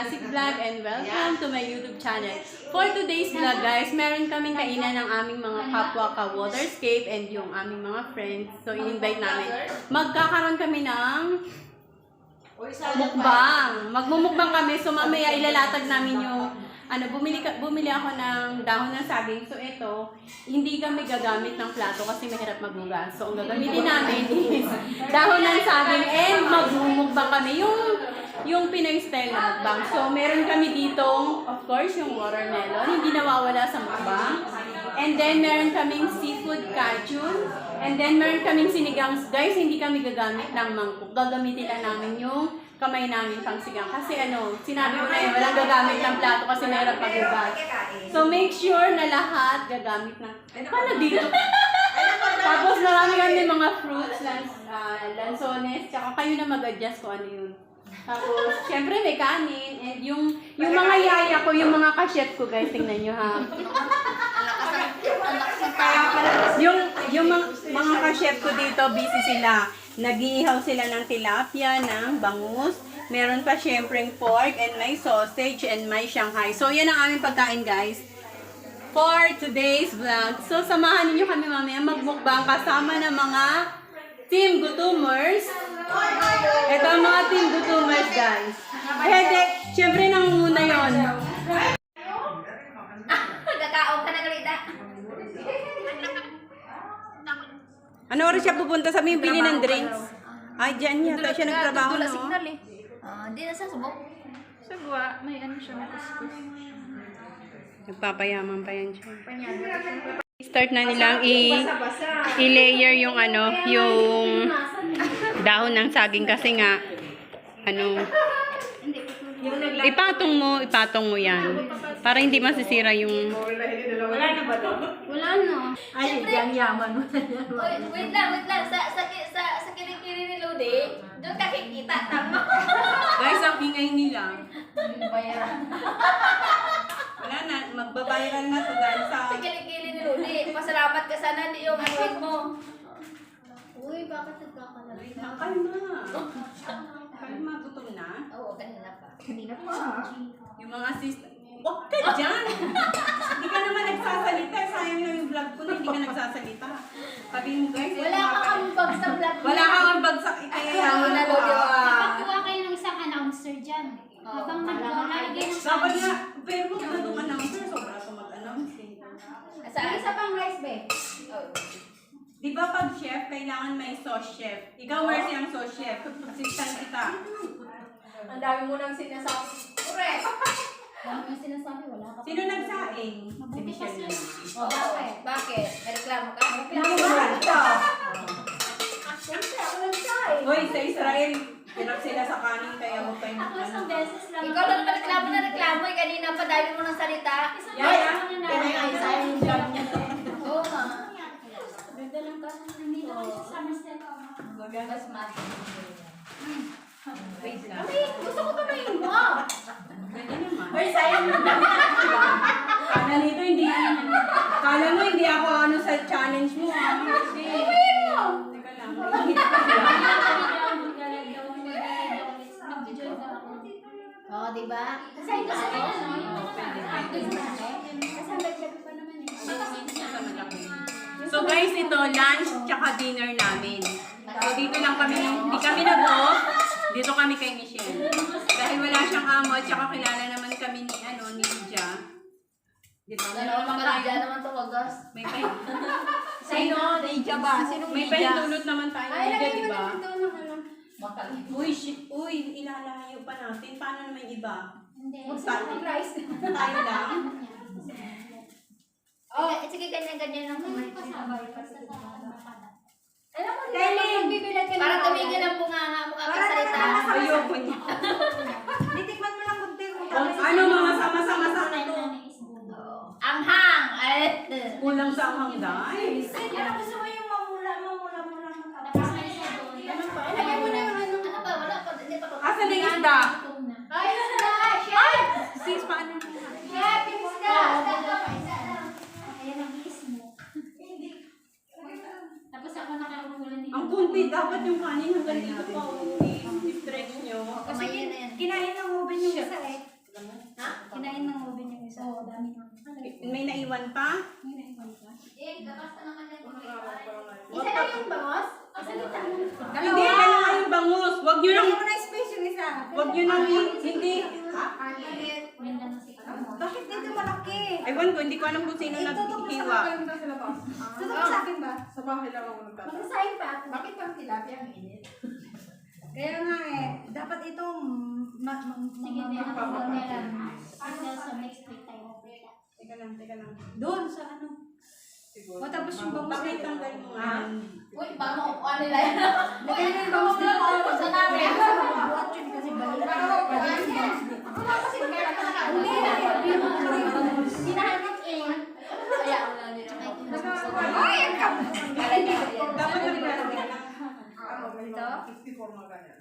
Classic Vlog and welcome to my YouTube channel. For today's vlog guys, meron kaming kainan ng aming mga kapwa ka Waterscape and yung aming mga friends. So in-invite namin. Magkakaroon kami ng mukbang. Magmumukbang kami. So mamaya ilalatag namin yung ano, bumili, ka, bumili ako ng dahon ng saging. So ito, hindi kami gagamit ng plato kasi mahirap maghugas. So ang gagamitin namin is dahon ng saging and magmumukbang kami. Yung yung Pinoy style na mukbang. So meron kami ditong, of course, yung watermelon. Hindi nawawala sa mukbang. And then meron kaming seafood cajun. And then meron kaming sinigang. Guys, hindi kami gagamit ng mangkok. Gagamitin lang namin yung kamay namin pang sigang. Kasi ano, sinabi ko na yun, walang gagamit ng plato kasi mahirap maghugas. So make sure na lahat gagamit ng... Paano dito? Tapos marami kami mga fruits, lans, ah, lansones, tsaka kayo na mag-adjust kung ano yun. Tapos, syempre may kanin, and yung, yung mga yaya ko, yung mga ka-chef ko, guys, tingnan nyo ha. Yung, yung mga, mga ka-chef ko dito, busy sila. Nag-iihaw sila ng tilapia, ng bangus. Meron pa syempreng pork, and may sausage, and may Shanghai. So, yan ang aming pagkain, guys. For today's vlog. So, samahan ninyo kami mamaya magmukbang kasama ng mga Team Gutumers. Ito ang mga Team Gutumers, guys. Pwede, syempre nangunguna yon. Kakaon ka na galita. Ano oras siya pupunta sa may bili ng drinks? Ay, dyan yata siya nagtrabaho, no? signal eh. Ah, di na sa subok. Sagwa, may ano siya na kuskus. Nagpapayaman pa yan siya. Start na nilang i- i-layer yung ano, yung dahon ng saging kasi nga, ano, ipatong mo, ipatong mo yan. Para hindi masisira yung... Wala na ba to? Wala no. Ay, yan yaman na. Wait, wait lang, wait lang. Sa, sa, sa, sa kilikili ni Lodi, doon ka kikita. Tama. Guys, ang ingay nila. Bayaran. Wala na, magbabayaran na to dahil sa... Sa kilikili ni Lodi, pasalamat ka sana hindi yung hangin mo. Uy, bakit nagkakalala? Kalma. Kalma, gutom na. Oo, kanina pa. Kanina pa. Yung mga assistant, Huwag ka dyan! hindi ka naman nagsasalita. Sayang na yung vlog ko na hindi ka nagsasalita. Sabi mo guys, Wala ka ambag sa vlog mo. Wala kang ambag sa ikaya. Ayaw na, Lodi. ah. Magkuha kayo ng isang announcer dyan. Habang naglalagay ng Dapat nga, pero na itong announcer. Sobra ka mag-announce eh. Sa isa pang rice, be. Oh. Di ba pag chef, kailangan may sauce chef. Ikaw, Mercy, ang sauce chef. Assistant kita. Ang dami mo nang sinasabi. Correct. Wala mo sinasabi, wala ka. Sino nagsaing? Si Mabuti Michelle na. Oh, bakit? Bakit? May reklamo ka? Reklamo ka? Siyempre, ako nagsabi. Hoy, sa Israel, hirap sila sa kanin kaya huwag kayo Ako isang beses lang. Ikaw lang naman reklamo na reklamo eh. Kanina pa dami mo ng salita. Isang Yeah, beses yeah. lang na Kaya nga, isa yung job niya. Oo nga. Ganda lang ka. Nandito ako sa summer set. Mas mati. Wait lang. Gusto ko tuloy mo. Ganyan naman. Ay, sayang na. Kala nito hindi, kala mo hindi ako ano sa challenge mo ah. Kasi. Oo, di ba? Kasi ito sa akin, ano, yung Oo, pwede, mga pwede. Kasi ang dagdag pa naman eh. So guys, ito lunch tsaka dinner namin. So dito lang kami, hindi kami nag-off. Dito kami kay Michelle. Dahil wala siyang amo at tsaka kilala naman kami ni ano ni Lydia. Dito Dalawa mga radya naman to, wagas. May pay. Sino? Lydia ba? Sinong May Lydia? paintulot naman tayo lagay di mo ba? naman ano. Bakal. Uy, shit. Uy, ilalayo pa natin. Paano naman iba? Hindi. Rice. Tayo lang. Oh, sige, ganyan-ganyan lang pa makada. Alam mo, Kailin! magbibilan ka Para tumigil ang bunganga mo kakasalita. Ayoko niya. Nitikman mo lang kunti. Ano mga sama-sama sa to? Ang hang! Ay! Kulang sa amang dahil. Ano gusto mo yung mamula, mamula, mamula, lagyan mo na yung ano. Ano ba? Wala pa. Hindi pa to. Asan na yung isda! dapat yung kanin hanggang dito pa i-stretch nyo. Kasi kinain ng oven yung isa eh. Ha? Kinain ng oven yung isa. Oo, dami naman. May naiwan pa? May naiwan pa. Eh, labas na naman yan. Isa lang yung bangos? Hindi, dalawa yung bangus. Huwag nyo lang... Huwag nyo lang... Hindi. Ha? Bakit dito malaki? Ewan ko, hindi ko alam kung sino naghiwa. Tutok mo sa akin ba? Sa bahay lang ako nagtatanong. Magsasahin pa. Bakit bang tilapia ang init? Kaya nga eh, dapat ito mm, ma ma Sige, ma- meron ma- ako nila. Until sa next week tayo. Teka lang, teka lang. doon sa ano. Siguro. O tapos yung bangus Bakit tanggal mo nga? Ah. Uy, bago upuan nila yan. Yung bangus namin. Kasi balik. Bangus dito. Hindi na. Hinahanap eh. Kaya, wala nila. Ay, ang kap. Dapat naglalagay lang. Ano, may mga 54 mga ganyan.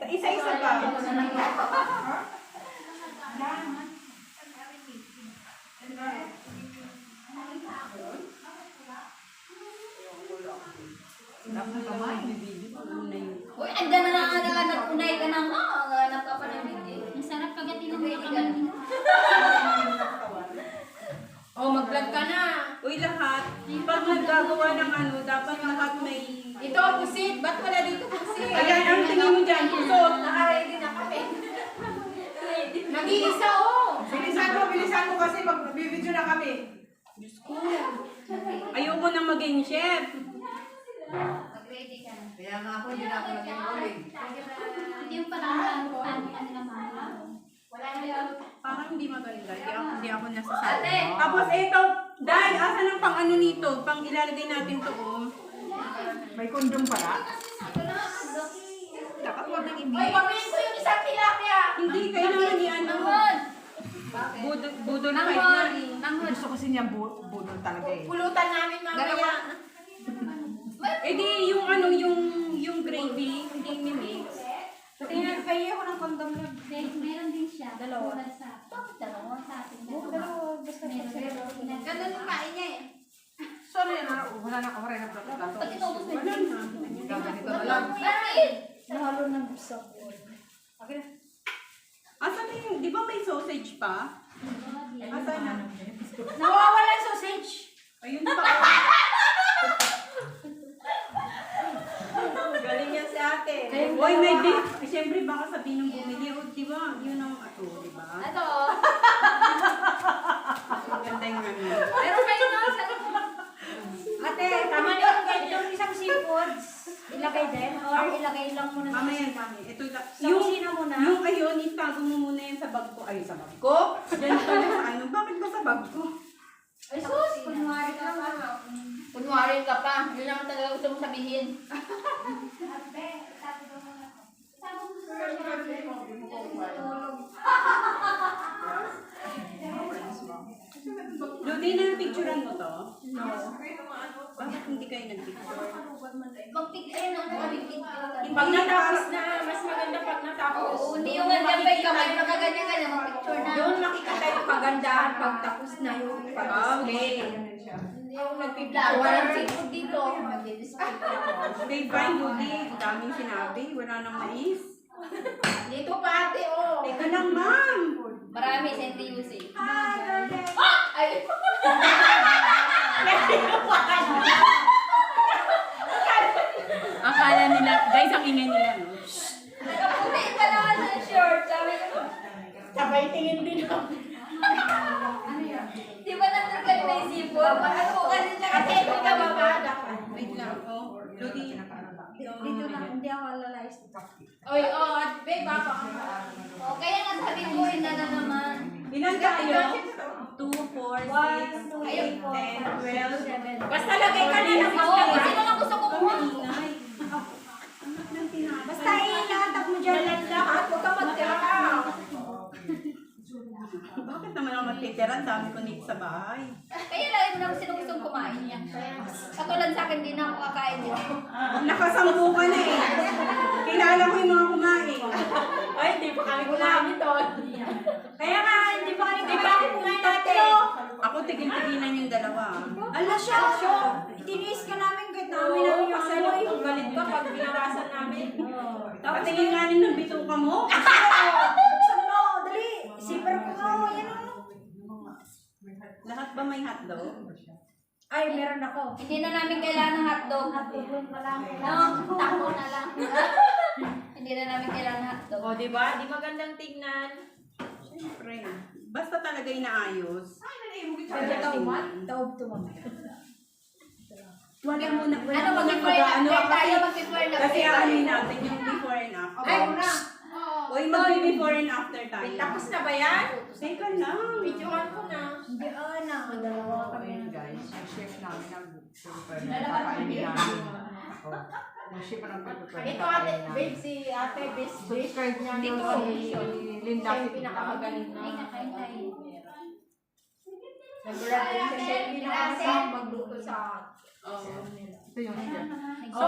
Sa isa-isa kamay. Uy, andyan na lang nga nag-unay ka na nga. Hanap ka pa ng video. Ang sarap kagatin ng mga kamay. Oh, mag-vlog ka na. Uy, lahat. Pag naggagawa ng ano, dapat lahat may... Ito, pusit. Ba't wala dito pusit? Ayan, ang tingin mo dyan, pusot. Naka-ready na kami. Nag-iisa, oh. Bilisan mo, bilisan mo kasi mag-video na kami. Ayoko na maging chef. Mag-ready ka na. Kaya nga ako, hindi na ako naging uling. Hindi yung parang paano ka nila mahal. Wala na yun. Parang hindi maganda. Hindi ako, hindi ako nasasabi. Tapos ito, dahil asan ang pang ano nito? Pang ilalagay natin to, oh. May kondom pala. Dapat wag nang ibig. pamilin ko yung isang tilapia. Hindi, kailangan i-ano. Nanghod. Budol, budol fight Nanghod. na eh. Nanghod. Gusto kasi niya bu budol talaga eh. Pulutan namin mamaya. Eh di, yung ano, yung, yung gravy, hindi mimix. Tingnan, pahiya ko ng kondom meron din siya. Dalawa. Tulad sa Bakit dalawa? sa atin. Oo, dalawa. Basta Meron Ganun yung kain niya eh. Sorry na, wala na ako rin na plato. Pag na Wala na. Gaganito na lang. Bakit? Nahalo ng gusto. Okay. Asan na yung, di ba may sausage pa? Asan na? Nawawala yung sausage. Ayun pa. Galing yan si ate. Uy, may beef. Siyempre, baka sabihin ng bumili. Di ba? Yun ang ato, di ba? Ano? Yung ano. Pero kayo na sa Ate, tama niyo itong isang seafoods. Ilagay din or ilagay lang muna sa Mamaya, kusina. mami. Ito, la- Sa kusina muna. Yung ayun, itago mo muna yan sa bag ko. Ay, sa bag ko? Yan pala sa ano. Bakit ba sa bag ko? Ay, sus! Kunwari ka pa. Kunwari ka pa. Yun naman talaga gusto mong sabihin. Lodi na picturean mo to? No. Bakit hindi kayo nag-picture? Mag-picture na ano kami picture. Pag natapos na, mas maganda pag natapos. Oo, hindi yung nagdambay ka may nakaganyan ka na mag-picture na. Doon makikita yung kagandahan pag tapos na yung pag-display. Hindi yung nagpipicture. Walang seafood dito. Mag-display Brian Lodi, ang daming sinabi. Wala nang mais. Dito pa ate, oh. Teka lang, ma'am. Marami, Sente Yusik. Hi, darling. Ay! Akala nila, guys, ang ingay nila, no? Nakaputi pa naman sa short. Sabi ko, Sabay tingin din ako. di ba natural na yung seafood? Ano kasi ito ka baba. Wait lang, oh. Lodi. Dito lang, hindi ako alalayas. Oy, oh, at babe, baka Oh, kaya nga sabi ko, na na naman. Ilan tayo? 2, 4, 6, 8, 10, 12. Basta lagay ka na ng Oo, sino lang gusto ko kumuha? Ingay. Anak ng tinapay. Basta ilatag mo dyan lang lahat. Huwag ka magtira. Bakit naman ako magtitira? Ang dami ko nito sa bahay. Kaya lang mo naman sino gustong kumain niya. Katulad sa akin, di na ako kakain dito. Nakasampu ka na eh. Kilala ko yung mga kumain. Ay, hindi pa kami kumain doon. Kaya nga, hindi pa kami Hindi pa kami kumain natin. Ako tigil-tigilan yung dalawa. Ala siya, siya. Tiniis ka namin kahit namin namin yung ano eh. Galit ka pag binawasan namin. Tapos tingin nga rin ng bituka mo. Buksan mo, dali. Zipper ko mo, yan ano. Lahat ba may hotdog? Ay, meron ako. Hindi na namin kailangan ng hotdog. Pa lang. No, tapo na lang. Hindi na namin kailangan ng hotdog. O, di ba? Di magandang tignan. Siyempre. Basta talaga inaayos. Taob to mamaya. Wala muna. Wala Ano, muna mag-ano, after tayo, kasi- mag-before and Kasi after ano tayo. natin yung before and after. Ay, una. Uy, mag-before and after tayo. Tapos na ba yan? Teka lang. Videoan ko na. Hindi, ana. Dalawa kami. Ayun guys, yung chef namin nag-prepare na kakainin namin. Ako. Yung chef ang na Ito ate, babe, si ate, best best. Subscribe niya Dito. si Linda Siya yung Pitla. pinakamagaling na. Ay, nakain tayo. Nagulat din siya siya yung pinakamasarap magluto sa Ito yung. So,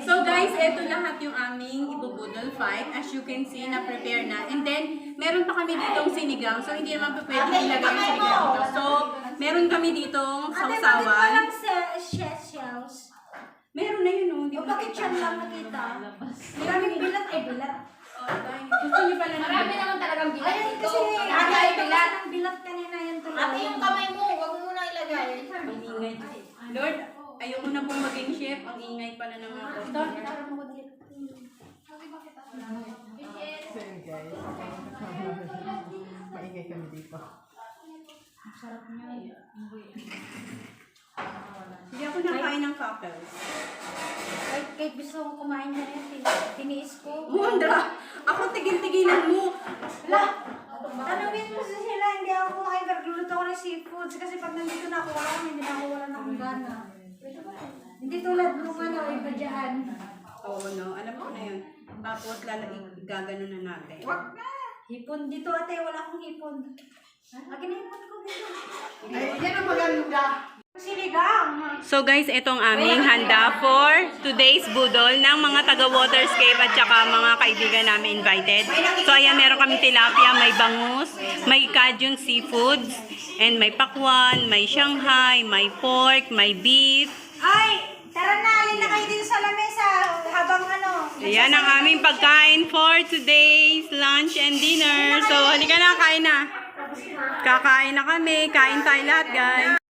so guys, ito lahat yung aming ibubudol fight. As you can see, na-prepare na. And then, meron pa kami ditong sinigang. So, hindi naman pa pwede ilagay yung sinigang dito. So, meron kami ditong Ate, bakit sausawan. walang shells? Meron na yun, oh. Hindi O mo bakit nakita. siya lang nakita? Maraming bilat ay bilat. Gusto niyo pala na Marami naman talagang bilat Ayun kasi, Ate, ay bilat. bilat. ng bilat kanina yan tuloy. Ate, yung kamay mo, huwag mo na ilagay. Ang Lord, ayoko na pong maging chef. Ang ingay pala ng mga customer. So yun guys. Maingay kami dito. Hindi ako nakain ng cockles. Kahit, kahit gusto kong kumain na rin, tin- tiniis ko. Mundra! Ako tigil-tigilan mo. Wala. Tanungin mo sa sila, hindi ako kumakain. Nagluluto ako ng seafoods. Kasi pag nandito na ako, wala hindi na ako wala na akong gana. Hindi tulad nung ano, iba dyan. Oo, no. Alam ko na yun. Tapos, lala, gagano na natin. Hipon dito ate, wala akong hipon. Akin na hipon ko dito. Ay, yan ang maganda. So guys, ito ang aming handa for today's budol ng mga taga Waterscape at saka mga kaibigan namin invited. So ayan, meron kami tilapia, may bangus, may Cajun seafoods, and may pakwan, may Shanghai, may pork, may beef. Ay, tara na, alin na kayo dito sa lamesa habang ano. Ayan ang aming pagkain for today's lunch and dinner. So halika na, kain na. Kakain na kami. Kain tayo lahat, guys.